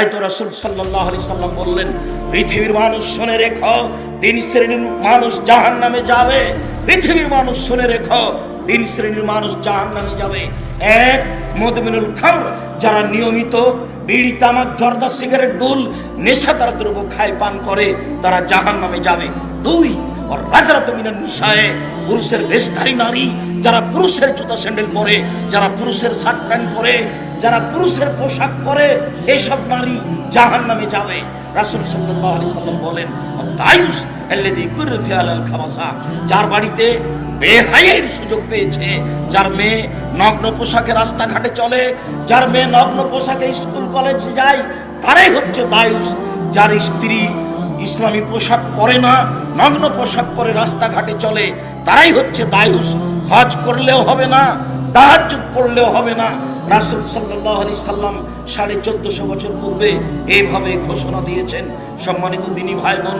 তাই তো রাসূল আলাইহি সাল্লাম বললেন, পৃথিবীর মানুষ শুনে রেখো, তিন শ্রেণির মানুষ জাহান নামে যাবে। পৃথিবীর মানুষ শুনে রেখো, তিন শ্রেণির মানুষ জাহান নামে যাবে। এক, মদমিনুল খামর, যারা নিয়মিত বিড়ি, তামাক, জর্দা, সিগারেট ডুল নেশাদার দ্রব্য খায়, পান করে, তারা জাহান নামে যাবে। দুই রাজারা তুমিনা নিশায় পুরুষের বেশধারী নারী, যারা পুরুষের জুতা স্যান্ডেল পরে, যারা পুরুষের শার্ট প্যান্ট পরে যারা পুরুষের পোশাক পরে এইসব নারী জাহান নামে যাবে। রাসুল সাল্লাহ আলি সাল্লাম বলেন তাইউস এল্লেদি কুরফি আলাল খামাসা যার বাড়িতে বেহাইয়ের সুযোগ পেয়েছে, যার মেয়ে নগ্ন পোশাকে রাস্তাঘাটে চলে, যার মেয়ে নগ্ন পোশাকে স্কুল, কলেজে যায়, তারাই হচ্ছে দায়ুস। যার স্ত্রী ইসলামী পোশাক পরে না, নগ্ন পোশাক পরে রাস্তাঘাটে চলে, তারাই হচ্ছে দায়ুস। হজ করলেও হবে না তাহাজ্জুদ পড়লেও হবে না। রাসুল সাল্লাল্লাহু আলাইহি সাল্লাম সাড়ে চোদ্দশো বছর পূর্বে এইভাবে ঘোষণা দিয়েছেন। সম্মানিত দিনী ভাই বোন